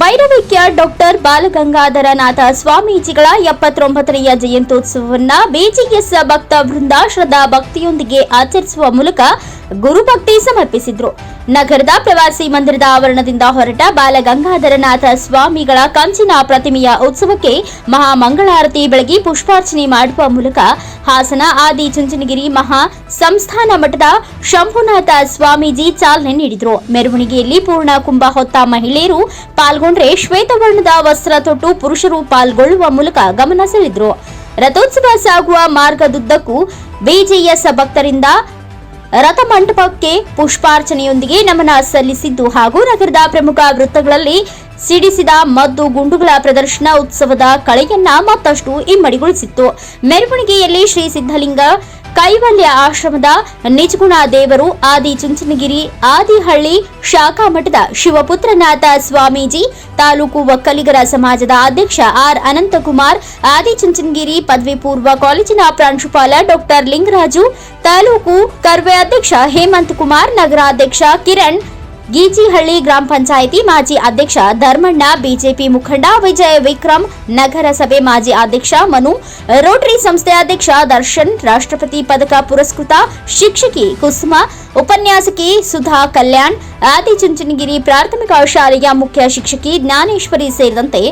ಭೈರವಿಕ್ಯ doctor Balagangadharanatha ಸ್ವಾಮೀಜಿಗಳ ಎಪ್ಪತ್ತೊಂಬತ್ತನೆಯ ಜಯಂತ್ಯೋತ್ಸವವನ್ನ BGS ಭಕ್ತ ವೃಂದಾಶ್ರದ ಭಕ್ತಿಯೊಂದಿಗೆ ಆಚರಿಸುವ ಮೂಲಕ ಗುರುಭಕ್ತಿ ಸಮರ್ಪಿಸಿದ್ರು. ನಗರದ ಪ್ರವಾಸಿ ಮಂದಿರದ ಆವರಣದಿಂದ ಹೊರಟ ಬಾಲಗಂಗಾಧರನಾಥ ಸ್ವಾಮಿಗಳ ಕಂಚಿನ ಪ್ರತಿಮೆಯ ಉತ್ಸವಕ್ಕೆ ಮಹಾಮಂಗಳಾರತಿ ಬೆಳಗಿ ಪುಷ್ಪಾರ್ಚನೆ ಮಾಡುವ ಮೂಲಕ ಹಾಸನ ಆದಿ ಚುಂಚನಗಿರಿ ಮಹಾ ಸಂಸ್ಥಾನ ಮಠದ ಶಂಭುನಾಥ ಸ್ವಾಮೀಜಿ ಚಾಲನೆ ನೀಡಿದರು. ಮೆರವಣಿಗೆಯಲ್ಲಿ ಪೂರ್ಣ ಕುಂಭ ಹೊತ್ತ ಮಹಿಳೆಯರು ಪಾಲ್ಗೊಂಡ್ರೆ ಶ್ವೇತವರ್ಣದ ವಸ್ತ್ರ ತೊಟ್ಟು ಪುರುಷರು ಪಾಲ್ಗೊಳ್ಳುವ ಮೂಲಕ ಗಮನ ಸೆಳೆದರು. ರಥೋತ್ಸವ ಸಾಗುವ ಮಾರ್ಗದುದ್ದಕ್ಕೂ ಬಿಜೆಎಸ್ ಭಕ್ತರಿಂದ ರಥಮಂಟಪಕ್ಕೆ ಪುಷ್ಪಾರ್ಚನೆಯೊಂದಿಗೆ ನಮನ ಸಲ್ಲಿಸಿದ್ದು ಹಾಗೂ ನಗರದ ಪ್ರಮುಖ ವೃತ್ತಗಳಲ್ಲಿ ಸಿಡಿಸಿದ ಮದ್ದು ಗುಂಡುಗಳ ಪ್ರದರ್ಶನ ಉತ್ಸವದ ಕಳೆಯನ್ನ ಮತ್ತಷ್ಟು ಇಮ್ಮಡಿಗೊಳಿಸಿತ್ತು. ಮೆರವಣಿಗೆಯಲ್ಲಿ ಶ್ರೀ ಸಿದ್ಧಲಿಂಗ ಕೈವಲ್ಯ ಆಶ್ರಮದ ನಿಜಗುಣ ದೇವರು ಆದಿ ಚುಂಚನಗಿರಿ, ಆದಿಹಳ್ಳಿ ಶಾಖಾ ಮಠದ ಶಿವಪುತ್ರನಾಥ ಸ್ವಾಮೀಜಿ, ತಾಲೂಕು ಒಕ್ಕಲಿಗರ ಸಮಾಜದ ಅಧ್ಯಕ್ಷ ಆರ್ ಅನಂತಕುಮಾರ್ ಆದಿಚುಂಚನಗಿರಿ ಪದವಿ ಪೂರ್ವ ಕಾಲೇಜಿನ ಪ್ರಾಂಶುಪಾಲ ಡಾಕ್ಟರ್ ಲಿಂಗರಾಜು, ತಾಲೂಕು ಕರ್ವೆ ಅಧ್ಯಕ್ಷ ಹೇಮಂತ್ ಕುಮಾರ್, ನಗರಾಧ್ಯಕ್ಷ ಕಿರಣ್ ಗೀಚಿಹಳ್ಳಿ ಗ್ರಾಮ ಪಂಚಾಯಿತಿ ಮಾಜಿ ಅಧ್ಯಕ್ಷ ಧರ್ಮಣ್ಣ, ಬಿಜೆಪಿ ಮುಖಂಡ ವಿಜಯ ವಿಕ್ರಮ್, ನಗರಸಭೆ ಮಾಜಿ ಅಧ್ಯಕ್ಷ ಮನು, ರೋಟರಿ ಸಂಸ್ಥೆ ಅಧ್ಯಕ್ಷ ದರ್ಶನ್, ರಾಷ್ಟ್ರಪತಿ ಪದಕ ಪುರಸ್ಕೃತ ಶಿಕ್ಷಕಿ ಕುಸುಮ, ಉಪನ್ಯಾಸಕಿ ಸುಧಾ ಕಲ್ಯಾಣ್, ಆದಿಚುಂಚನಗಿರಿ ಪ್ರಾಥಮಿಕ ಶಾಲೆಯ ಮುಖ್ಯ ಶಿಕ್ಷಕಿ ಜ್ಞಾನೇಶ್ವರಿ ಸೇರಿದಂತೆ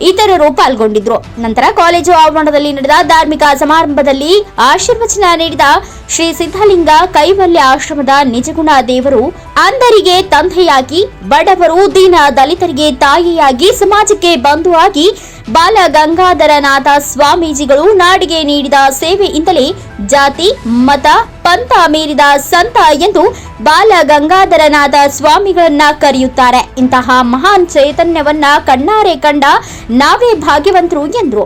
ಇತರರು ಪಾಲ್ಗೊಂಡಿದ್ರು. ನಂತರ ಕಾಲೇಜು ಆವರಣದಲ್ಲಿ ನಡೆದ ಧಾರ್ಮಿಕ ಸಮಾರಂಭದಲ್ಲಿ ಆಶೀರ್ವಚನ ನೀಡಿದ ಶ್ರೀ ಸಿದ್ಧಲಿಂಗ ಕೈವಲ್ಯ ಆಶ್ರಮದ ನಿಜಗುಣ ದೇವರು, ಅಂಧರಿಗೆ ತಂದೆಯಾಗಿ, ಬಡವರು, ದೀನ ದಲಿತರಿಗೆ ತಾಯಿಯಾಗಿ, ಸಮಾಜಕ್ಕೆ ಬಂಧುವಾಗಿ ಬಾಲ ಗಂಗಾಧರನಾಥ ಸ್ವಾಮೀಜಿಗಳು ನಾಡಿಗೆ ನೀಡಿದ ಸೇವೆಯಿಂದಲೇ ಜಾತಿ, ಮತ, ಪಂಥ ಮೀರಿದ ಸಂತ ಎಂದು ಬಾಲ ಗಂಗಾಧರನಾಥ ಸ್ವಾಮಿಗಳನ್ನ ಕರೆಯುತ್ತಾರೆ. ಇಂತಹ ಮಹಾನ್ ಚೈತನ್ಯವನ್ನ ಕಣ್ಣಾರೆ ಕಂಡ ನಾವೇ ಭಾಗ್ಯವಂತರು ಎಂದರು.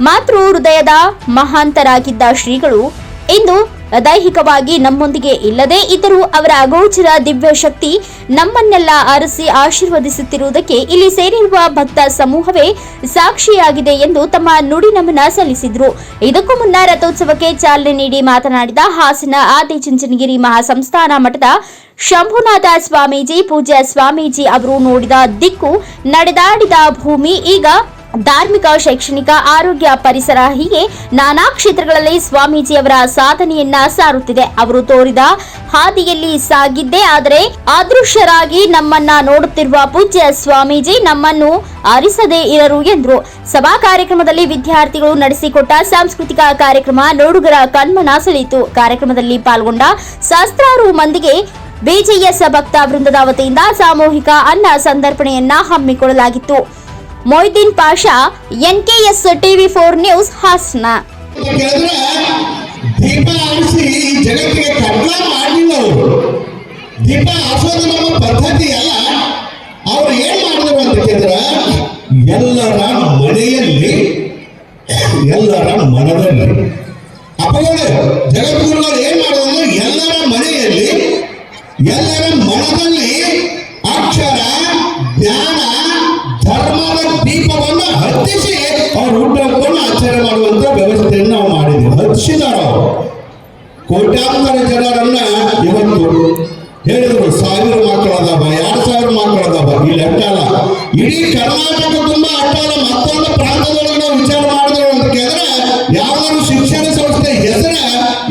ಮಾತೃ ಹೃದಯದ ಮಹಾಂತರಾಗಿದ್ದ ಶ್ರೀಗಳು ಇಂದು ದೈಹಿಕವಾಗಿ ನಮ್ಮೊಂದಿಗೆ ಇಲ್ಲದೇ ಇದ್ದರೂ ಅವರ ಅಗೋಚರ ದಿವ್ಯ ಶಕ್ತಿ ನಮ್ಮನ್ನೆಲ್ಲ ಆರಿಸಿ ಆಶೀರ್ವದಿಸುತ್ತಿರುವುದಕ್ಕೆ ಇಲ್ಲಿ ಸೇರಿರುವ ಭಕ್ತ ಸಮೂಹವೇ ಸಾಕ್ಷಿಯಾಗಿದೆ ಎಂದು ತಮ್ಮ ನುಡಿ ನಮನ ಸಲ್ಲಿಸಿದ್ರು. ಇದಕ್ಕೂ ಮುನ್ನ ರಥೋತ್ಸವಕ್ಕೆ ಚಾಲನೆ ನೀಡಿ ಮಾತನಾಡಿದ ಹಾಸನ ಆದಿಚುಂಚನಗಿರಿ ಮಹಾಸಂಸ್ಥಾನ ಮಠದ ಶಂಭುನಾಥ ಸ್ವಾಮೀಜಿ, ಪೂಜ್ಯ ಸ್ವಾಮೀಜಿ ಅವರು ನೋಡಿದ ದಿಕ್ಕು ನಡೆದಾಡಿದ ಭೂಮಿ. ಈಗ ಧಾರ್ಮಿಕ, ಶೈಕ್ಷಣಿಕ ಆರೋಗ್ಯ ಪರಿಸರ ಹೀಗೆ ನಾನಾ ಕ್ಷೇತ್ರಗಳಲ್ಲಿ ಸ್ವಾಮೀಜಿಯವರ ಸಾಧನೆಯನ್ನ ಸಾರುತ್ತಿದೆ. ಅವರು ತೋರಿದ ಹಾದಿಯಲ್ಲಿ ಸಾಗಿದ್ದೇ ಆದರೆ ಅದೃಶ್ಯರಾಗಿ ನಮ್ಮನ್ನ ನೋಡುತ್ತಿರುವ ಪೂಜ್ಯ ಸ್ವಾಮೀಜಿ ನಮ್ಮನ್ನು ಅರಿಸದೇ ಇರರು ಎಂದರು. ಸಭಾ ಕಾರ್ಯಕ್ರಮದಲ್ಲಿ ವಿದ್ಯಾರ್ಥಿಗಳು ನಡೆಸಿಕೊಟ್ಟ ಸಾಂಸ್ಕೃತಿಕ ಕಾರ್ಯಕ್ರಮ ನೋಡುಗರ ಕಣ್ಮನ ಸೆಳೆಯಿತು. ಕಾರ್ಯಕ್ರಮದಲ್ಲಿ ಪಾಲ್ಗೊಂಡ ಸಹಸ್ರಾರು ಮಂದಿಗೆ ಬಿಜೆಎಸ್ ಭಕ್ತ ವೃಂದದ ವತಿಯಿಂದ ಸಾಮೂಹಿಕ ಅನ್ನ ಸಂದರ್ಪಣೆಯನ್ನ ಹಮ್ಮಿಕೊಳ್ಳಲಾಗಿತ್ತು. Moideen Pasha S TV four news, Hassan. ಪದ್ಧತಿ ಅಲ್ಲ ಎಲ್ಲರ ಮನೆಯಲ್ಲಿ, ಎಲ್ಲರ ಮನದಲ್ಲಿ. ಅಪಗಡ ಜಗದ್ಗುರುಗಳು ಏನ್ ಮಾಡೋದು ಎಲ್ಲರ ಮನೆಯಲ್ಲಿ, ಎಲ್ಲರ ಮನದಲ್ಲಿ ಕೋಟ್ಯಾಂತರ ಜನರನ್ನ ಇವತ್ತು ಹೇಳಿದ್ರು, ಸಾವಿರ ಮಕ್ಕಳದಾವ ಎರಡು ಸಾವಿರ ಮಕ್ಕಳದಾವ ಇಲ್ಲಿ ಅಟ್ಟಲ್ಲ ಇಡೀ ಕರ್ನಾಟಕ ತುಂಬಾ ಅಟ್ಟಲ್ಲ ಮತ್ತೊಂದು ಪ್ರಾಂತದೊಳಗೆ ನಾವು ವಿಚಾರ ಮಾಡಿದ್ರು ಅಂತ ಕೇಳಿದ್ರೆ ಯಾವ್ದಾದ್ರು ಶಿಕ್ಷಣ ಸಂಸ್ಥೆ ಹೆಸರ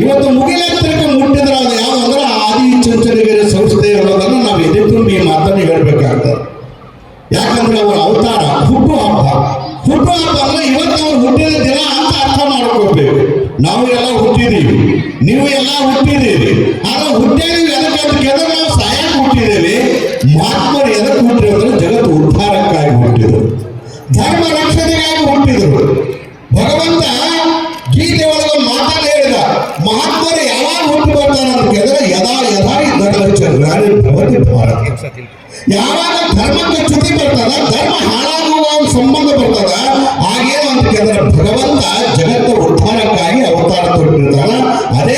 ಇವತ್ತು ಮುಗಿಲೆತ್ತರಕ್ಕೆ ಮುಟ್ಟಿದ್ರೆ ಅದು ಯಾವ್ದಂದ್ರೆ ಆದಿ ಚುಂಚನಗಿರಿ ಸಂಸ್ಥೆ ಅನ್ನೋದನ್ನ ನಾವು ಎದೆ ಈ ಮಾತನ್ನು ಹೇಳ್ಬೇಕಾಗ್ತದೆ. ಯಾಕಂದ್ರೆ ಅವರ ಅವತಾರ ಹುಟ್ಟು ಹಬ್ಬ ಹುಟ್ಟು ಹಬ್ಬ ಅಂದ್ರೆ ಇವತ್ತು ಅವ್ರು ಹುಟ್ಟಿದ ದಿನ ಅಂತ ಅರ್ಥ ಮಾಡ್ಕೋಬೇಕು ನಾವು ಎಲ್ಲ ಹುಟ್ಟಿದೀವಿ ನೀವು ಎಲ್ಲ ಹುಟ್ಟಿದೀವಿ ಆದ್ರೆ ಹುಟ್ಟಿದೀವಿ ಎದಕ್ಕೆ ಅಂತ ಕೇಳಿದ್ರೆ ನಾವು ಸಾಯಕ್ಕೆ ಹುಟ್ಟಿದ್ದೇವೆ ಮಹಾತ್ಮರು ಎದಕ್ಕೆ ಹುಟ್ಟಿದ್ರು ಅಂದ್ರೆ ಜಗತ್ತು ಉದ್ಧಾರಕ್ಕಾಗಿ ಹುಟ್ಟಿದ್ರು ಧರ್ಮ ರಕ್ಷಣೆಗಾಗಿ ಹುಟ್ಟಿದ್ರು ಭಗವಂತ ಗೀತೆ ಒಳಗೆ ಮಾತನ್ನು ಹೇಳಿದ ಮಹಾತ್ಮರು ಯಾವಾಗ ಹುಟ್ಟು ಬರ್ತಾರೆ ಅಂತ ಕೇಳಿದ್ರೆ ಯದಾ ಯದಾ ಈ ಧರ್ಮಚರ್ಯಾನಿ ಭವತಿ ಭಾರತ ಯಾವಾಗ ಧರ್ಮಕ್ಕೆ ಚ್ಯುತಿ ಬರ್ತದ ಧರ್ಮ ಹಾಳಾಗುವ ಒಂದು ಸಂಬಂಧ ಬರ್ತದ కోరుకుంటున్నామా అదే